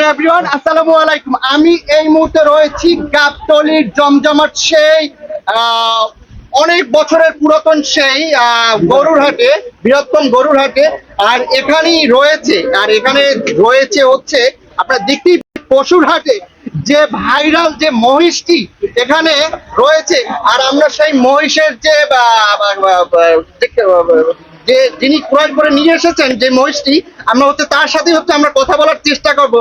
Hello everyone আসসালামু আলাইকুম আমি এই মুহূর্তে রয়েছি গাবতলির জমজমাট সেই অনেক বছরের পুরাতন সেই গরুর হাটে বৃহত্তম গরুর হাটে আর এখানেই রয়েছে আর এখানে রয়েছে হচ্ছে আপনার দেখতেই পশুর হাটে যে ভাইরাল যে মহিষটি এখানে রয়েছে আর আমরা সেই মহিষের যে যে যিনি ক্রয় করে নিয়ে এসেছেন যে মহিষটি আমরা হচ্ছে তার সাথে হচ্ছে আমরা কথা বলার চেষ্টা করব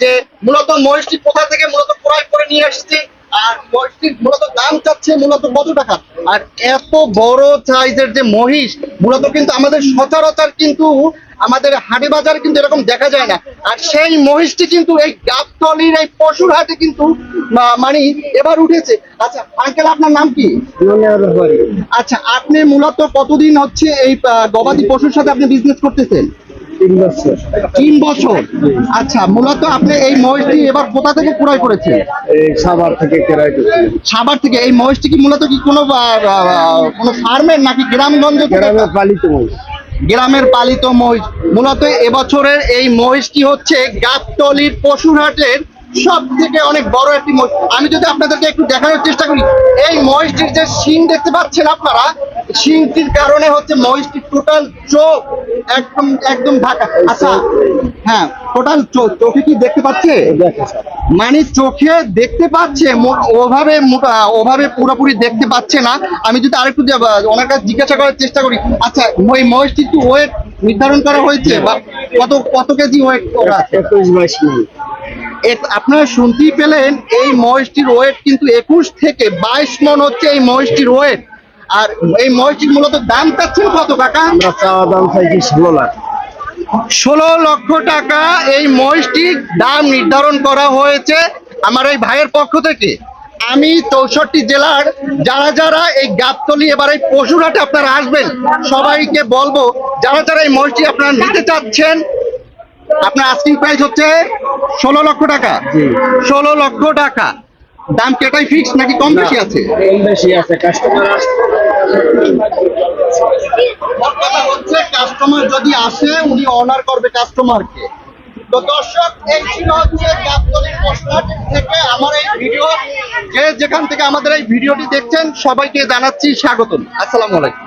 যে মূলত মহিষটি কোথা থেকে মূলত ক্রয় করে নিয়ে এসেছে আর মহিষটির মূলত দাম চাচ্ছে মূলত কত টাকা? আর এত বড় সাইজের যে মহিষ মূলত কিন্তু আমাদের সচরাচর কিন্তু আমাদের হাটে বাজারে কিন্তু এরকম দেখা যায় না। আর সেই মহিষটি কিন্তু এই গাবতলির এই পশুর হাটে কিন্তু মানে এবার উঠেছে। আচ্ছা আঙ্কেল আপনার নাম কি? আচ্ছা আপনি মূলত কতদিন হচ্ছে এই গবাদি পশুর সাথে আপনি বিজনেস করতেছেন? তিন বছর। আচ্ছা মূলত আপনি এই মহিষটি এবার কোথা থেকে ক্রয় করেছেন? এই সাভার থেকে করছি। সাভার থেকে। এই মহিষটি কি মূলত কি কোনো কোনো ফার্মের নাকি গ্রামগঞ্জ? পালিত মহিষ। গ্রামের পালিত মহিষ। মূলত এবছরের এই মহিষটি হচ্ছে গাবতলির পশুরহাটের সব থেকে অনেক বড় একটি আমি যদি আপনাদেরকে একটু দেখানোর চেষ্টা করি, এই মহিষটির যে শিং দেখতে পাচ্ছেন আপনারা, শিংটির কারণে হচ্ছে মহিষটির টোটাল চোখ একদম একদম ঢাকা। আচ্ছা হ্যাঁ টোটাল চোখে কি দেখতে পাচ্ছে? মানে চোখে দেখতে পাচ্ছে ওভাবে ওভাবে পুরোপুরি দেখতে পাচ্ছে না। আমি যদি আরেকটু ওনার কাছে জিজ্ঞাসা করার চেষ্টা করি। আচ্ছা ওই মহিষটি কি ওয়েট নির্ধারণ করা হয়েছে? বা কত কত কেজি ওয়েট ওরা আপনারা শুনতেই পেলেন এই মহিষটির ওয়েট কিন্তু একুশ থেকে বাইশ মন হচ্ছে এই মহিষটির ওয়েট। আর এই মহিষটির মূলত দাম চাচ্ছেন কত কাকা? আমরা চাওয়া দাম চাইছি ষোলো লাখ। ষোলো লক্ষ টাকা এই মহিষটির দাম নির্ধারণ করা হয়েছে আমার এই ভাইয়ের পক্ষ থেকে। আমি চৌষট্টি জেলার যারা যারা এই গাবতলি এবার এই পশুরহাটে আপনারা আসবেন সবাইকে বলব যারা যারা এই মহিষটি আপনারা নিতে চাচ্ছেন আপনার আস্কিং প্রাইস হচ্ছে ষোলো লক্ষ টাকা। ষোলো লক্ষ টাকা। দাম কেটাই ফিক্স নাকি কম বেশি আছে? কম বেশি আছে কাস্টমার কথা হচ্ছে কাস্টমার যদি আসে উনি অনার করবে কাস্টমারকে তো দর্শক এই ছিল হচ্ছে গাবতলীর থেকে আমার এই ভিডিও যে যেখান থেকে আমাদের এই ভিডিওটি দেখছেন সবাইকে জানাচ্ছি স্বাগতম। আসসালামু আলাইকুম।